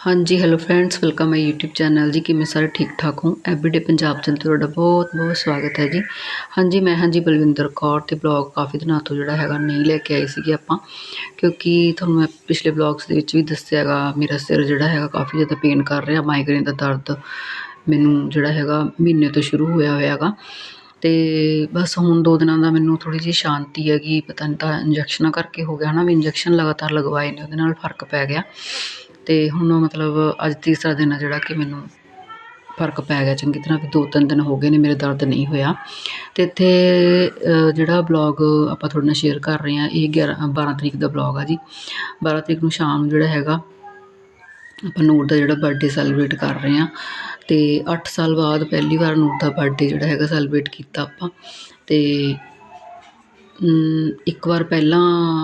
ਹਾਂਜੀ hello friends welcome my YouTube channel ਜੀ। ਕਿਵੇਂ ਸਾਰੇ ਠੀਕ ਠਾਕ ਹੋ? ਐਵਰੀਡੇ ਪੰਜਾਬ ਚੈਨਲ ਤੁਹਾਡਾ ਬਹੁਤ ਬਹੁਤ ਸਵਾਗਤ ਹੈ ਜੀ। ਹਾਂਜੀ, ਮੈਂ ਹਾਂ ਜੀ ਬਲਵਿੰਦਰ ਕੌਰ ਤੇ ਬਲੌਗ ਕਾਫੀ ਦਿਨਾਂ ਤੋਂ ਜਿਹੜਾ ਹੈਗਾ ਨਹੀਂ ਲੈ ਕੇ ਆਈ ਸੀਗੀ ਆਪਾਂ। ਕਿਉਂਕਿ ਤੁਹਾਨੂੰ ਮੈਂ ਪਿਛਲੇ ਬਲੌਗਸ ਦੇ ਵਿੱਚ ਵੀ ਦੱਸਿਆ ਹੈਗਾ, ਮੇਰਾ ਸਿਰ ਜਿਹੜਾ ਹੈਗਾ ਕਾਫੀ ਜ਼ਿਆਦਾ ਪੇਨ ਕਰ ਰਿਹਾ ਮਾਈਗ੍ਰੇਨ ਦਾ ਦਰਦ ਮੈਨੂੰ ਜਿਹੜਾ ਹੈਗਾ ਮਹੀਨੇ ਤੋਂ ਸ਼ੁਰੂ ਹੋਇਆ ਹੋਇਆ ਹੈਗਾ। ਤੇ ਬਸ ਹੁਣ ਦੋ ਦਿਨਾਂ ਦਾ ਮੈਨੂੰ ਥੋੜੀ ਜਿਹੀ ਸ਼ਾਂਤੀ ਹੈਗੀ, ਪਤਾ ਨਹੀਂ ਤਾਂ ਇੰਜੈਕਸ਼ਨਾਂ ਕਰਕੇ ਹੋ ਗਿਆ ਹਨਾ, ਵੀ ਇੰਜੈਕਸ਼ਨ ਲਗਾਤਾਰ ਲਗਵਾਏ ਨੇ, ਉਹਦੇ ਨਾਲ ਫ਼ਰਕ ਪੈ ਗਿਆ। ਅਤੇ ਹੁਣ ਮਤਲਬ ਅੱਜ ਤੀਸਰਾ ਦਿਨ ਆ ਜਿਹੜਾ ਕਿ ਮੈਨੂੰ ਫ਼ਰਕ ਪੈ ਗਿਆ ਚੰਗੀ ਤਰ੍ਹਾਂ, ਵੀ ਦੋ ਤਿੰਨ ਦਿਨ ਹੋ ਗਏ ਨੇ, ਮੇਰੇ ਦਰਦ ਨਹੀਂ ਹੋਇਆ। ਅਤੇ ਇੱਥੇ ਜਿਹੜਾ ਬਲੌਗ ਆਪਾਂ ਤੁਹਾਡੇ ਨਾਲ ਸ਼ੇਅਰ ਕਰ ਰਹੇ ਹਾਂ, ਇਹ 11 12 ਤਰੀਕ ਦਾ ਬਲੌਗ ਆ ਜੀ। 12 ਤਰੀਕ ਨੂੰ ਸ਼ਾਮ ਜਿਹੜਾ ਹੈਗਾ, ਆਪਾਂ ਨੂਰ ਦਾ ਜਿਹੜਾ ਬਰਥਡੇ ਸੈਲੀਬ੍ਰੇਟ ਕਰ ਰਹੇ ਹਾਂ। ਅਤੇ 8 ਸਾਲ ਬਾਅਦ ਪਹਿਲੀ ਵਾਰ ਨੂਰ ਦਾ ਬਰਥਡੇ ਜਿਹੜਾ ਹੈਗਾ ਸੈਲੀਬ੍ਰੇਟ ਕੀਤਾ ਆਪਾਂ। ਅਤੇ ਇੱਕ ਵਾਰ ਪਹਿਲਾਂ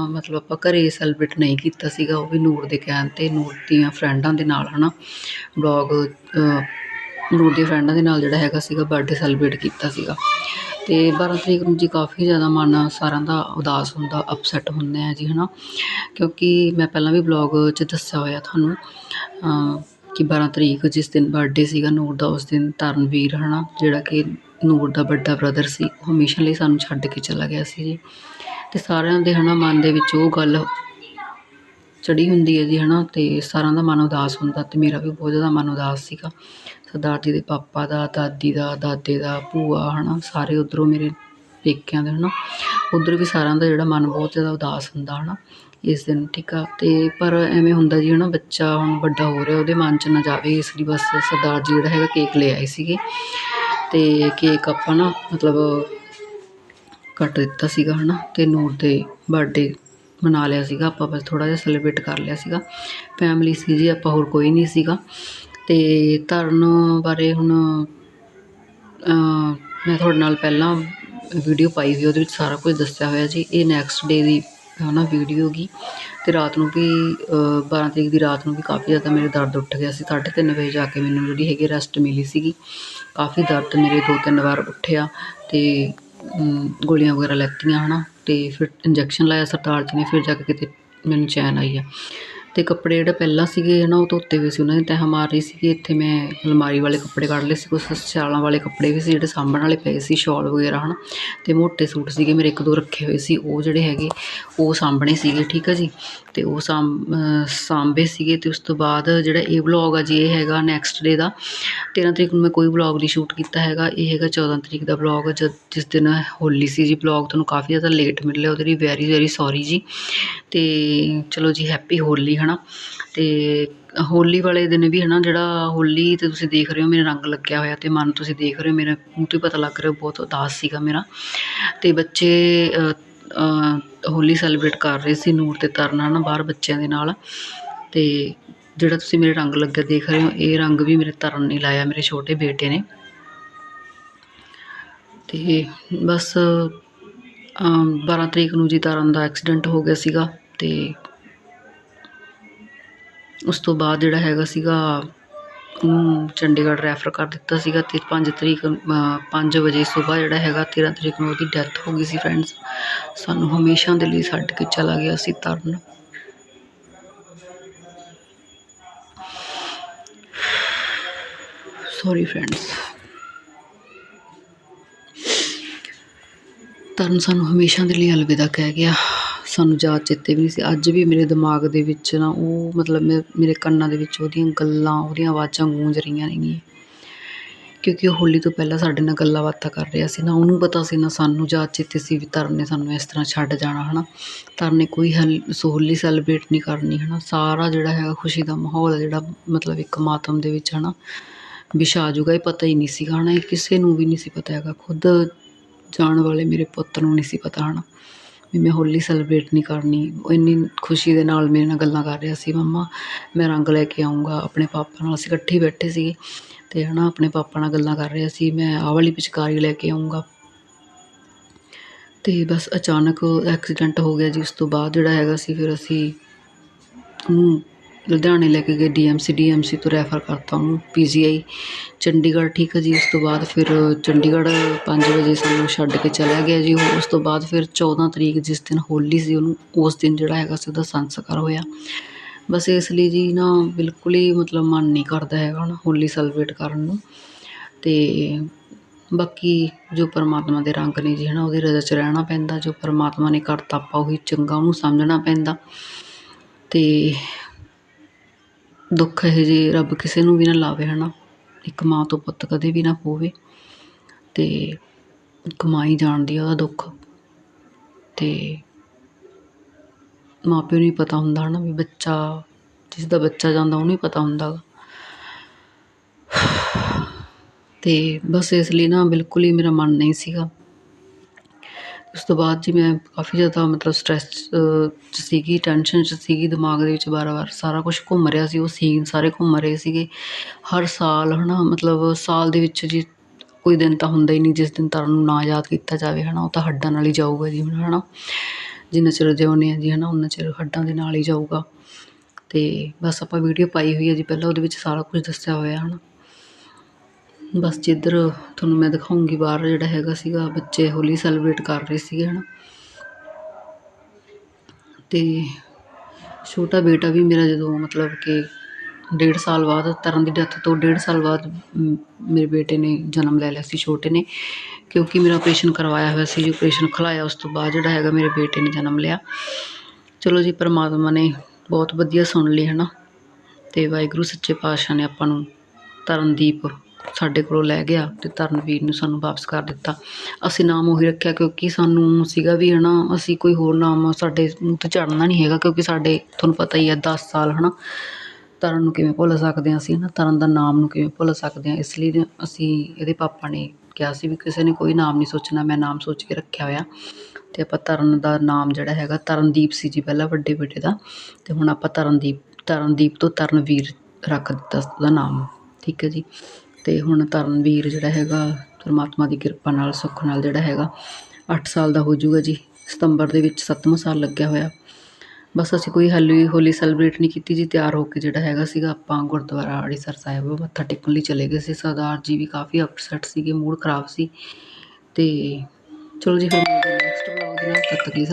ਮਤਲਬ ਆਪਾਂ ਘਰੇ ਸੈਲੀਬ੍ਰੇਟ ਨਹੀਂ ਕੀਤਾ ਸੀਗਾ, ਉਹ ਵੀ ਨੂਰ ਦੇ ਕਹਿਣ ਤੇ, ਨੂਰ ਦੀਆਂ ਫਰੈਂਡਾਂ ਦੇ ਨਾਲ ਹੈ ਨਾ ਬਲੌਗ ਨੂਰ ਦੀਆਂ ਫਰੈਂਡਾਂ ਦੇ ਨਾਲ ਜਿਹੜਾ ਹੈਗਾ ਸੀਗਾ ਬਰਥਡੇ ਸੈਲੀਬ੍ਰੇਟ ਕੀਤਾ ਸੀਗਾ। ਅਤੇ ਬਾਰ੍ਹਾਂ ਤਰੀਕ ਨੂੰ ਜੀ ਕਾਫੀ ਜ਼ਿਆਦਾ ਮਨ ਸਾਰਿਆਂ ਦਾ ਉਦਾਸ ਹੁੰਦਾ ਅਪਸੈਟ ਹੁੰਦੇ ਆ ਜੀ ਹੈ ਨਾ ਕਿਉਂਕਿ ਮੈਂ ਪਹਿਲਾਂ ਵੀ ਬਲੌਗ 'ਚ ਦੱਸਿਆ ਹੋਇਆ ਤੁਹਾਨੂੰ ਕਿ 12 ਤਰੀਕ ਜਿਸ ਦਿਨ ਬਰਥਡੇ ਸੀਗਾ ਨੂਰ ਦਾ, ਉਸ ਦਿਨ ਤਰਨਵੀਰ ਹੈ ਨਾ ਜਿਹੜਾ ਕਿ ਨੂਰ ਦਾ ਵੱਡਾ ਬ੍ਰਦਰ ਸੀ, ਉਹ ਹਮੇਸ਼ਾ ਲਈ ਸਾਨੂੰ ਛੱਡ ਕੇ ਚਲਾ ਗਿਆ ਸੀ ਜੀ। ਤੇ ਸਾਰਿਆਂ ਦੇ ਹਨਾ ਮਨ ਦੇ ਵਿੱਚ ਉਹ ਗੱਲ ਚੜੀ ਹੁੰਦੀ ਹੈ ਜੀ ਹਨਾ, ਤੇ ਸਾਰਿਆਂ ਦਾ ਮਨ ਉਦਾਸ ਹੁੰਦਾ ਤੇ ਮੇਰਾ ਵੀ ਬਹੁਤ ਜ਼ਿਆਦਾ ਮਨ ਉਦਾਸ ਸੀਗਾ। ਸਰਦਾਰ ਜੀ ਦੇ ਪਾਪਾ ਦਾ, ਦਾਦੀ ਦਾ, ਦਾਦੇ ਦਾ, ਭੂਆ ਹਨਾ, ਸਾਰੇ ਉਧਰੋਂ ਮੇਰੇ ਪੇਕਿਆਂ ਦੇ ਹਨਾ, ਉਧਰ ਵੀ ਸਾਰਿਆਂ ਦਾ ਜਿਹੜਾ ਮਨ ਬਹੁਤ ਜ਼ਿਆਦਾ ਉਦਾਸ ਹੁੰਦਾ ਹਨਾ, ਇਸ ਦਿਨ ਠੀਕ ਆ। ਤੇ ਪਰ ਐਵੇਂ ਹੁੰਦਾ ਜੀ ਹਨਾ, ਬੱਚਾ ਹੁਣ ਵੱਡਾ ਹੋ ਰਿਹਾ, ਉਹਦੇ ਮਨ 'ਚ ਨਾ ਜਾਵੇ ਇਸ ਲਈ ਬਸ ਸਰਦਾਰ ਜੀ ਜਿਹੜਾ ਹੈਗਾ ਕੇਕ ਲੈ ਆਏ ਸੀਗੇ। ਅਤੇ ਕੇਕ ਆਪਾਂ ਨਾ ਮਤਲਬ ਕੱਟ ਦਿੱਤਾ ਸੀਗਾ ਹੈ ਨਾ ਅਤੇ ਨੂਰ ਦੇ ਬਰਥਡੇ ਮਨਾ ਲਿਆ ਸੀਗਾ, ਆਪਾਂ ਬਸ ਥੋੜ੍ਹਾ ਜਿਹਾ ਸੈਲੀਬ੍ਰੇਟ ਕਰ ਲਿਆ ਸੀਗਾ। ਫੈਮਿਲੀ ਸੀ ਜੀ, ਆਪਾਂ ਹੋਰ ਕੋਈ ਨਹੀਂ ਸੀਗਾ। ਅਤੇ ਧਰਨ ਬਾਰੇ ਹੁਣ ਮੈਂ ਤੁਹਾਡੇ ਨਾਲ ਪਹਿਲਾਂ ਵੀਡੀਓ ਪਾਈ ਹੋਈ ਉਹਦੇ ਵਿੱਚ ਸਾਰਾ ਕੁਝ ਦੱਸਿਆ ਹੋਇਆ ਜੀ। ਇਹ ਨੈਕਸਟ ਡੇ ਦੀ ਹੈ ਨਾ ਵੀਡੀਓ ਗੀ ਅਤੇ ਰਾਤ ਨੂੰ ਵੀ ਬਾਰ੍ਹਾਂ ਤਰੀਕ ਦੀ ਰਾਤ ਨੂੰ ਵੀ ਕਾਫੀ ਜ਼ਿਆਦਾ ਮੇਰੇ ਦਰਦ ਉੱਠ ਗਿਆ ਸੀ। 3:30 ਵਜੇ ਜਾ ਕੇ ਮੈਨੂੰ ਜਿਹੜੀ ਹੈਗੀ ਰੈਸਟ ਮਿਲੀ ਸੀਗੀ। ਕਾਫੀ ਦਰਦ ਮੇਰੇ ਦੋ ਤਿੰਨ ਵਾਰ ਉੱਠਿਆ ਅਤੇ ਗੋਲੀਆਂ ਵਗੈਰਾ ਲੈਤੀਆਂ ਹੈ ਨਾ ਅਤੇ ਫਿਰ ਇੰਜੈਕਸ਼ਨ ਲਾਇਆ ਸਰਦਾਰ ਜੀ ਨੇ, ਫਿਰ ਜਾ ਕੇ ਕਿਤੇ ਮੈਨੂੰ ਚੈਨ ਆਈ ਆ। ਅਤੇ ਕੱਪੜੇ ਜਿਹੜੇ ਪਹਿਲਾਂ ਸੀਗੇ ਹੈ ਨਾ ਉਹ ਧੋਤੇ ਹੋਏ ਸੀ ਉਹਨਾਂ ਨੇ, ਤਹਿ ਮਾਰ ਰਹੀ ਸੀਗੀ। ਇੱਥੇ ਮੈਂ ਅਲਮਾਰੀ ਵਾਲੇ ਕੱਪੜੇ ਕੱਢ ਲਏ ਸੀ, ਕੁਛ ਸਿਆਲਾਂ ਵਾਲੇ ਕੱਪੜੇ ਵੀ ਸੀ, ਜਿਹੜੇ ਸਾਂਭਣ ਵਾਲੇ ਪਏ ਸੀ, ਸ਼ਾਲ ਵਗੈਰਾ ਹੈ ਨਾ ਅਤੇ ਮੋਟੇ ਸੂਟ ਸੀਗੇ, ਮੇਰੇ ਇੱਕ ਦੋ ਰੱਖੇ ਹੋਏ ਸੀ, ਉਹ ਜਿਹੜੇ ਹੈਗੇ, ਉਹ ਸਾਂਭਣੇ ਸੀਗੇ, ਠੀਕ ਆ ਜੀ। ਅਤੇ ਉਹ ਸਾਂਭ ਸਾਂਭੇ ਸੀਗੇ ਅਤੇ ਉਸ ਤੋਂ ਬਾਅਦ ਜਿਹੜਾ ਇਹ ਵਲੌਗ ਆ ਜੀ, ਇਹ ਹੈਗਾ ਨੈਕਸਟ ਡੇ ਦਾ। 13 ਤਰੀਕ ਨੂੰ ਮੈਂ ਕੋਈ ਵਲੌਗ ਨਹੀਂ ਸ਼ੂਟ ਕੀਤਾ ਹੈਗਾ। ਇਹ ਹੈਗਾ 14 ਤਰੀਕ ਦਾ ਵਲੌਗ ਜਦ ਜਿਸ ਦਿਨ ਹੋਲੀ ਸੀ ਜੀ ਵਲੌਗ ਤੁਹਾਨੂੰ ਕਾਫੀ ਜ਼ਿਆਦਾ ਲੇਟ ਮਿਲਿਆ, ਉਹਦੇ ਲਈ ਵੈਰੀ ਵੈਰੀ ਸੌਰੀ ਜੀ। ਅਤੇ ਚਲੋ ਜੀ ਹੈਪੀ ਹੋਲੀ ਹੈ ਨਾ ਅਤੇ ਹੋਲੀ ਵਾਲੇ ਦਿਨ ਵੀ ਹੈ ਨਾ ਜਿਹੜਾ ਹੋਲੀ ਤੇ ਤੁਸੀਂ ਦੇਖ ਰਹੇ ਹੋ, ਮੇਰਾ ਰੰਗ ਲੱਗਿਆ ਹੋਇਆ ਅਤੇ ਮਨ ਤੁਸੀਂ ਦੇਖ ਰਹੇ ਹੋ, ਮੇਰੇ ਮੂੰਹ ਤੋਂ ਹੀ ਪਤਾ ਲੱਗ ਰਿਹਾ, ਬਹੁਤ ਉਦਾਸ ਸੀਗਾ ਮੇਰਾ। ਅਤੇ ਬੱਚੇ ਹੋਲੀ ਸੈਲੀਬ੍ਰੇਟ ਕਰ ਰਹੇ ਸੀ ਨੂਰ ਤੇ ਤਰਨ ਹੈ ਨਾ ਬਾਹਰ ਬੱਚਿਆਂ ਦੇ ਨਾਲ। ਅਤੇ ਜਿਹੜਾ ਤੁਸੀਂ ਮੇਰੇ ਰੰਗ ਲੱਗਿਆ ਦੇਖ ਰਹੇ ਹੋ, ਇਹ ਰੰਗ ਵੀ ਮੇਰੇ ਤਰਨ ਨੇ ਲਾਇਆ, ਮੇਰੇ ਛੋਟੇ ਬੇਟੇ ਨੇ। ਅਤੇ ਬਸ ਅਮ 12 ਤਰੀਕ ਨੂੰ ਜੀ ਤਰਨ ਦਾ ਐਕਸੀਡੈਂਟ ਹੋ ਗਿਆ ਸੀਗਾ ਅਤੇ ਉਸ ਤੋਂ ਬਾਅਦ ਜਿਹੜਾ ਹੈਗਾ ਸੀਗਾ, ਉਹਨੂੰ ਚੰਡੀਗੜ੍ਹ ਰੈਫਰ ਕਰ ਦਿੱਤਾ ਸੀਗਾ ਅਤੇ ਪੰਜ ਤਰੀਕ ਪੰਜ ਵਜੇ ਸੁਬਾਹ ਜਿਹੜਾ ਹੈਗਾ 13 ਤਰੀਕ ਨੂੰ ਉਹਦੀ ਡੈਥ ਹੋ ਗਈ ਸੀ ਫਰੈਂਡਸ ਸਾਨੂੰ ਹਮੇਸ਼ਾ ਦੇ ਲਈ ਛੱਡ ਕੇ ਚਲਾ ਗਿਆ ਸੀ ਤਰਨ। ਸੌਰੀ ਫਰੈਂਡਸ ਤਰਨ ਸਾਨੂੰ ਹਮੇਸ਼ਾ ਦੇ ਲਈ ਅਲਵਿਦਾ ਕਹਿ ਗਿਆ। ਸਾਨੂੰ ਯਾਦ ਚੇਤੇ ਵੀ ਨਹੀਂ ਸੀ। ਅੱਜ ਵੀ ਮੇਰੇ ਦਿਮਾਗ ਦੇ ਵਿੱਚ ਨਾ ਉਹ ਮਤਲਬ ਮੇ- ਮੇਰੇ ਕੰਨਾਂ ਦੇ ਵਿੱਚ ਉਹਦੀਆਂ ਗੱਲਾਂ, ਉਹਦੀਆਂ ਆਵਾਜ਼ਾਂ ਗੂੰਜ ਰਹੀਆਂ ਨੇਗੀਆਂ। ਕਿਉਂਕਿ ਉਹ ਹੋਲੀ ਤੋਂ ਪਹਿਲਾਂ ਸਾਡੇ ਨਾਲ ਗੱਲਾਂ ਬਾਤਾਂ ਕਰ ਰਿਹਾ ਸੀ ਨਾ, ਉਹਨੂੰ ਪਤਾ ਸੀ ਨਾ ਸਾਨੂੰ ਯਾਦ ਚੇਤੇ ਸੀ ਵੀ ਤਰਨ ਨੇ ਸਾਨੂੰ ਇਸ ਤਰ੍ਹਾਂ ਛੱਡ ਜਾਣਾ ਹੈ ਨਾ ਤਰਨ ਨੇ ਕੋਈ ਹਲ ਹੋਲੀ ਸੈਲੀਬ੍ਰੇਟ ਨਹੀਂ ਕਰਨੀ ਹੈ ਨਾ ਸਾਰਾ ਜਿਹੜਾ ਹੈਗਾ ਖੁਸ਼ੀ ਦਾ ਮਾਹੌਲ ਜਿਹੜਾ ਮਤਲਬ ਇੱਕ ਮਾਤਮ ਦੇ ਵਿੱਚ ਹੈ ਨਾ ਵਿਛਾ ਜੂਗਾ ਇਹ ਪਤਾ ਹੀ ਨਹੀਂ ਸੀਗਾ ਹੈ ਨਾ ਇਹ ਕਿਸੇ ਨੂੰ ਵੀ ਨਹੀਂ ਸੀ ਪਤਾ ਹੈਗਾ। ਖੁਦ ਜਾਣ ਵਾਲੇ ਮੇਰੇ ਪੁੱਤ ਨੂੰ ਨਹੀਂ ਸੀ ਪਤਾ ਹੈ ਨਾ ਵੀ ਮੈਂ ਹੋਲੀ ਸੈਲੀਬ੍ਰੇਟ ਨਹੀਂ ਕਰਨੀ। ਉਹ ਇੰਨੀ ਖੁਸ਼ੀ ਦੇ ਨਾਲ ਮੇਰੇ ਨਾਲ ਗੱਲਾਂ ਕਰ ਰਿਹਾ ਸੀ, ਮੰਮਾ, ਮੈਂ ਰੰਗ ਲੈ ਕੇ ਆਊਂਗਾ ਆਪਣੇ ਪਾਪਾ ਨਾਲ। ਅਸੀਂ ਇਕੱਠੇ ਬੈਠੇ ਸੀਗੇ ਅਤੇ ਹੈ ਨਾ ਆਪਣੇ ਪਾਪਾ ਨਾਲ ਗੱਲਾਂ ਕਰ ਰਿਹਾ ਸੀ, ਮੈਂ ਆਹ ਵਾਲੀ ਪਿਚਕਾਰੀ ਲੈ ਕੇ ਆਊਂਗਾ। ਅਤੇ ਬਸ ਅਚਾਨਕ ਐਕਸੀਡੈਂਟ ਹੋ ਗਿਆ ਜੀ, ਉਸ ਤੋਂ ਬਾਅਦ ਜਿਹੜਾ ਹੈਗਾ ਸੀ, ਫਿਰ ਅਸੀਂ ਉਹਨੂੰ ਲੁਧਿਆਣੇ ਲੈ ਕੇ ਗਏ ਡੀਐਮਸੀ ਡੀਐਮਸੀ ਤੋਂ ਰੈਫਰ ਕਰਤਾ ਉਹਨੂੰ ਪੀਜੀਆਈ ਚੰਡੀਗੜ੍ਹ, ਠੀਕ ਹੈ ਜੀ, ਉਸ ਤੋਂ ਬਾਅਦ ਫਿਰ ਚੰਡੀਗੜ੍ਹ 5 ਵਜੇ ਸਾਨੂੰ ਛੱਡ ਕੇ ਚਲਾ ਗਿਆ ਜੀ। ਉਹ ਉਸ ਤੋਂ ਬਾਅਦ ਫਿਰ 14 ਤਰੀਕ ਜਿਸ ਦਿਨ ਹੋਲੀ ਸੀ ਉਹਨੂੰ, ਉਸ ਦਿਨ ਜਿਹੜਾ ਹੈਗਾ ਸੀ ਉਹਦਾ ਸੰਸਕਾਰ ਹੋਇਆ। ਬਸ ਇਸ ਲਈ ਜੀ ਨਾ ਬਿਲਕੁਲ ਹੀ ਮਤਲਬ ਮਨ ਨਹੀਂ ਕਰਦਾ ਹੈਗਾ ਨਾ ਹੋਲੀ ਸੈਲੀਬ੍ਰੇਟ ਕਰਨ ਨੂੰ। ਤੇ ਬਾਕੀ ਜੋ ਪਰਮਾਤਮਾ ਦੇ ਰੰਗ ਨੇ ਜੀ ਹਨਾ, ਉਹਦੀ ਰਜ਼ਾ 'ਚ ਰਹਿਣਾ ਪੈਂਦਾ, ਜੋ ਪਰਮਾਤਮਾ ਨੇ ਕਰਤਾ ਆਪਾਂ ਉਹੀ ਚੰਗਾ ਉਹਨੂੰ ਸਮਝਣਾ ਪੈਂਦਾ। ਤੇ ਦੁੱਖ ਇਹੋ ਜਿਹੇ ਰੱਬ ਕਿਸੇ ਨੂੰ ਵੀ ਨਾ ਲਾਵੇ ਹੈ ਨਾ ਇੱਕ ਮਾਂ ਤੋਂ ਪੁੱਤ ਕਦੇ ਵੀ ਨਾ ਹੋਵੇ ਤੇ ਕਮਾਈ ਜਾਣਦੀ ਉਹਦਾ ਦੁੱਖ। ਅਤੇ ਮਾਂ ਪਿਓ ਨੂੰ ਹੀ ਪਤਾ ਹੁੰਦਾ ਹੈ ਨਾ ਵੀ ਬੱਚਾ, ਜਿਸ ਦਾ ਬੱਚਾ ਜਾਂਦਾ ਉਹਨੂੰ ਹੀ ਪਤਾ ਹੁੰਦਾ ਗਾ। ਅਤੇ ਬਸ ਇਸ ਲਈ ਨਾ ਬਿਲਕੁਲ ਹੀ ਮੇਰਾ ਮਨ ਨਹੀਂ ਸੀਗਾ। ਉਸ ਤੋਂ ਬਾਅਦ ਜੀ ਮੈਂ ਕਾਫੀ ਜ਼ਿਆਦਾ ਮਤਲਬ ਸਟ੍ਰੈਸ 'ਚ ਸੀਗੀ ਟੈਨਸ਼ਨ 'ਚ ਸੀਗੀ, ਦਿਮਾਗ ਦੇ ਵਿੱਚ ਵਾਰ-ਵਾਰ ਸਾਰਾ ਕੁਛ ਘੁੰਮ ਰਿਹਾ ਸੀ, ਉਹ ਸੀਨ ਸਾਰੇ ਘੁੰਮ ਰਹੇ ਸੀਗੇ। ਹਰ ਸਾਲ ਹੈ ਨਾ ਮਤਲਬ ਸਾਲ ਦੇ ਵਿੱਚ ਜੀ ਕੋਈ ਦਿਨ ਤਾਂ ਹੁੰਦਾ ਹੀ ਨਹੀਂ, ਜਿਸ ਦਿਨ ਤਰਨ ਨੂੰ ਨਾ ਯਾਦ ਕੀਤਾ ਜਾਵੇ ਹੈ ਨਾ ਉਹ ਤਾਂ ਹੱਡਾਂ ਨਾਲ ਹੀ ਜਾਊਗਾ ਜੀ ਹੁਣ ਹੈ ਨਾ ਜਿੰਨਾ ਚਿਰ ਜਿਉਂਦੇ ਹਾਂ ਜੀ ਹੈ ਨਾ ਉਹਨਾਂ ਚਿਰ ਹੱਡਾਂ ਦੇ ਨਾਲ ਹੀ ਜਾਊਗਾ। ਅਤੇ ਬਸ ਆਪਾਂ ਵੀਡੀਓ ਪਾਈ ਹੋਈ ਹੈ ਜੀ, ਪਹਿਲਾਂ ਉਹਦੇ ਵਿੱਚ ਸਾਰਾ ਕੁਝ ਦੱਸਿਆ ਹੋਇਆ ਹੈ ਨਾ ਬਸ ਜਿੱਧਰ ਤੁਹਾਨੂੰ ਮੈਂ ਦਿਖਾਉਂਗੀ ਬਾਹਰ ਜਿਹੜਾ ਹੈਗਾ ਸੀਗਾ, ਬੱਚੇ ਹੋਲੀ ਸੈਲੀਬ੍ਰੇਟ ਕਰ ਰਹੇ ਸੀਗੇ, ਹਨਾ। ਤੇ ਛੋਟਾ ਬੇਟਾ ਵੀ ਮੇਰਾ ਜਦੋਂ ਮਤਲਬ ਕਿ ਡੇਢ ਸਾਲ ਬਾਅਦ, ਤਰਨ ਦੀ ਡੈਥ ਤੋਂ ਡੇਢ ਸਾਲ ਬਾਅਦ ਮੇਰੇ ਬੇਟੇ ਨੇ ਜਨਮ ਲੈ ਲਿਆ ਸੀ, ਛੋਟੇ ਨੇ। ਕਿਉਂਕਿ ਮੇਰਾ ਆਪਰੇਸ਼ਨ ਕਰਵਾਇਆ ਹੋਇਆ ਸੀ ਜੀ ਆਪਰੇਸ਼ਨ ਖਲਾਇਆ, ਉਸ ਤੋਂ ਬਾਅਦ ਜਿਹੜਾ ਹੈਗਾ ਮੇਰੇ ਬੇਟੇ ਨੇ ਜਨਮ ਲਿਆ। ਚਲੋ ਜੀ, ਪਰਮਾਤਮਾ ਨੇ ਬਹੁਤ ਵਧੀਆ ਸੁਣ ਲਈ, ਹਨਾ। ਤੇ ਵਾਹਿਗੁਰੂ, ਸੱਚੇ ਪਾਤਸ਼ਾਹ ਨੇ ਆਪਾਂ ਨੂੰ ਤਰਨਦੀਪ ਸਾਡੇ ਕੋਲੋਂ ਲੈ ਗਿਆ ਤੇ ਤਰਨਵੀਰ ਨੂੰ ਸਾਨੂੰ ਵਾਪਸ ਕਰ ਦਿੱਤਾ। ਅਸੀਂ ਨਾਮ ਉਹੀ ਰੱਖਿਆ ਕਿਉਂਕਿ ਸਾਨੂੰ ਸੀਗਾ ਵੀ ਹੈ ਨਾ ਅਸੀਂ ਕੋਈ ਹੋਰ ਨਾਮ ਸਾਡੇ ਮੂੰਹ ਤੇ ਚੜਨਾ ਨਹੀਂ ਹੈਗਾ ਕਿਉਂਕਿ ਸਾਡੇ, ਤੁਹਾਨੂੰ ਪਤਾ ਹੀ ਹੈ 10 ਸਾਲ ਹੈ ਨਾ ਤਰਨ ਨੂੰ ਕਿਵੇਂ ਭੁੱਲ ਸਕਦੇ ਹਾਂ ਅਸੀਂ ਨਾ ਤਰਨ ਦਾ ਨਾਮ ਨੂੰ ਕਿਵੇਂ ਭੁੱਲ ਸਕਦੇ ਹਾਂ। ਇਸ ਲਈ ਅਸੀਂ ਇਹਦੇ ਪਾਪਾ ਨੇ ਕਿਹਾ ਸੀ ਵੀ ਕਿਸੇ ਨੇ ਕੋਈ ਨਾਮ ਨਹੀਂ ਸੋਚਣਾ, ਮੈਂ ਨਾਮ ਸੋਚ ਕੇ ਰੱਖਿਆ ਹੋਇਆ। ਤੇ ਆਪਾਂ ਤਰਨ ਦਾ ਨਾਮ ਜਿਹੜਾ ਹੈਗਾ, ਤਰਨਦੀਪ ਸੀ ਜੀ ਪਹਿਲਾਂ ਵੱਡੇ ਬੇਟੇ ਦਾ। ਤੇ ਹੁਣ ਆਪਾਂ ਤਰਨਦੀਪ ਤਰਨਦੀਪ ਤੋਂ ਤਰਨਵੀਰ ਰੱਖ ਦਿੱਤਾ ਉਹਦਾ ਨਾਮ। ਠੀਕ ਹੈ ਜੀ। ਅਤੇ ਹੁਣ ਤਰਨਵੀਰ ਜਿਹੜਾ ਹੈਗਾ, ਪਰਮਾਤਮਾ ਦੀ ਕਿਰਪਾ ਨਾਲ, ਸੁੱਖ ਨਾਲ ਜਿਹੜਾ ਹੈਗਾ 8 ਸਾਲ ਦਾ ਹੋ ਜਾਊਗਾ ਜੀ। ਸਤੰਬਰ ਦੇ ਵਿੱਚ ਸੱਤਵਾਂ ਸਾਲ ਲੱਗਿਆ ਹੋਇਆ। ਬਸ ਅਸੀਂ ਕੋਈ ਹਾਲੀ ਹੋਲੀ ਸੈਲੀਬ੍ਰੇਟ ਨਹੀਂ ਕੀਤੀ ਜੀ। ਤਿਆਰ ਹੋ ਕੇ ਜਿਹੜਾ ਹੈਗਾ ਸੀਗਾ, ਆਪਾਂ ਗੁਰਦੁਆਰਾ ਅੜੀਸਰ ਸਾਹਿਬ ਮੱਥਾ ਟੇਕਣ ਲਈ ਚਲੇ ਗਏ ਸੀ। ਸਰਦਾਰ ਜੀ ਵੀ ਕਾਫੀ ਅਪਸੈਟ ਸੀਗੇ ਮੂਡ ਖਰਾਬ ਸੀ। ਤੇ ਚਲੋ ਜੀ, ਫਿਰ ਨੈਕਸਟ ਵਲੌਗ ਦੇ ਨਾਲ। ਤੱਕ ਲਈ